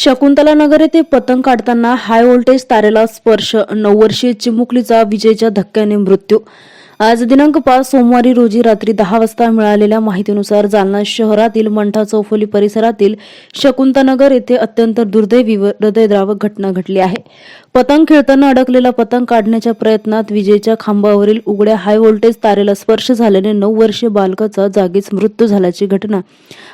शकुंतला नगर येथे पतंग काढताना हाय व्होल्टेज तारेला स्पर्श नऊ वर्षीय चिमुकलीचा विजेच्या धक्क्याने मृत्यू आज दिनांक पाच सोमवारी रोजी रात्री दहा वाजता मिळालेल्या माहितीनुसार जालना शहरातील मंठा चौफुली परिसरातील शकुंतनगर येथे अत्यंत दुर्दैवी व हृदयद्रावक घटना घडली आहे. पतंग खेळताना अडकलेला पतंग काढण्याच्या प्रयत्नात विजेच्या खांबावरील उघड्या हाय व्होल्टेज तारेला स्पर्श झाल्याने नऊ वर्षीय बालकाचा जागीच मृत्यू झाल्याची घटना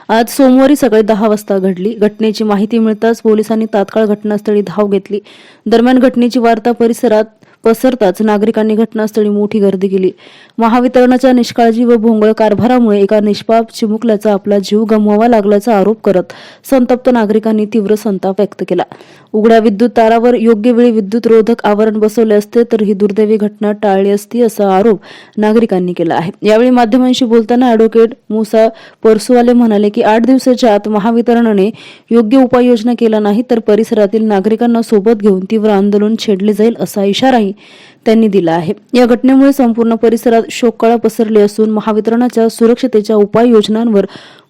आज सोमवारी सकाळी दहा वाजता घडली. घटनेची माहिती मिळताच पोलिसांनी तात्काळ घटनास्थळी धाव घेतली. दरम्यान घटनेची वार्ता परिसरात पसरताच नागरिकांनी घटनास्थळी मोठी गर्दी केली. महावितरणाच्या निष्काळजी व भोंगळ कारभारामुळे एका निष्पाप चिमुकल्याचा आपला जीव गमवावा लागल्याचा आरोप करत संतप्त नागरिकांनी तीव्र संताप व्यक्त केला. उघड्या विद्युत तारावर योग्य वेळी विद्युत रोधक आवरण बसवले असते तर ही दुर्दैवी घटना टाळली असती असा आरोप नागरिकांनी केला आहे. यावेळी माध्यमांशी बोलताना अॅडव्होकेट मुसा परसुवाले म्हणाले की आठ दिवसाच्या आत महावितरणाने योग्य उपाययोजना केला नाही तर परिसरातील नागरिकांना सोबत घेऊन तीव्र आंदोलन छेडले जाईल असा इशाराही त्यांनी दिला आहे. या घटनेमुळे संपूर्ण परिसरात शोककळा पसरली असून महावितरणाच्या सुरक्षतेच्या उपाययोजनांवर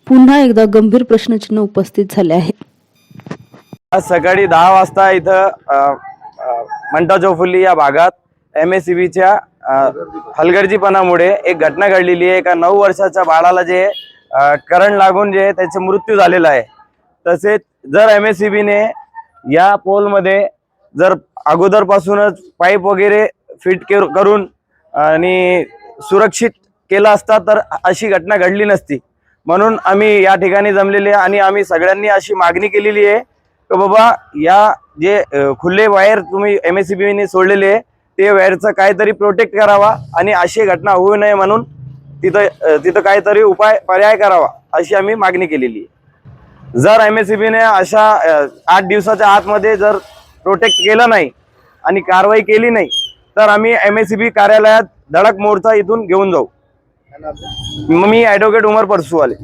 पुन्हा एकदा गंभीर प्रश्नचिन्ह उपस्थित झाले आहे. आज सकाळी दहा वाजता इथं मंटा चौफुली या भागात एम एस सी बीच्या हलगर्जीपणामुळे एक घटना घडलेली आहे. एका नऊ वर्षाच्या बाळाला जे करंट लागून जे त्याचा मृत्यू झालेला आहे. तसेच जर एम एस सी बीने या पोलमध्ये जर अगोदरपासूनच पाईप वगैरे फिट करून आणि सुरक्षित केला असता तर अशी घटना घडली नसती. म्हणून आम्ही या ठिकाणी जमलेले आहे आणि आम्ही सगळ्यांनी अशी मागणी केलेली आहे की बाबा या जे खुले वायर तुम्ही एम एस सी बीने सोडलेले आहे ते वायरचं काहीतरी प्रोटेक्ट करावा आणि अशी घटना होऊ नये म्हणून तिथं तिथं काहीतरी उपाय पर्याय करावा अशी आम्ही मागणी केलेली आहे. जर एम एस सी बीने अशा आठ दिवसाच्या आतमध्ये जर प्रोटेक्ट केलं नाही आणि कारवाई केली नाही तर आम्ही एम एस सी बी कार्यालयात धडक मोर्चा इथून घेऊन जाऊ. मी ॲडव्होकेट उमर परसुवाले.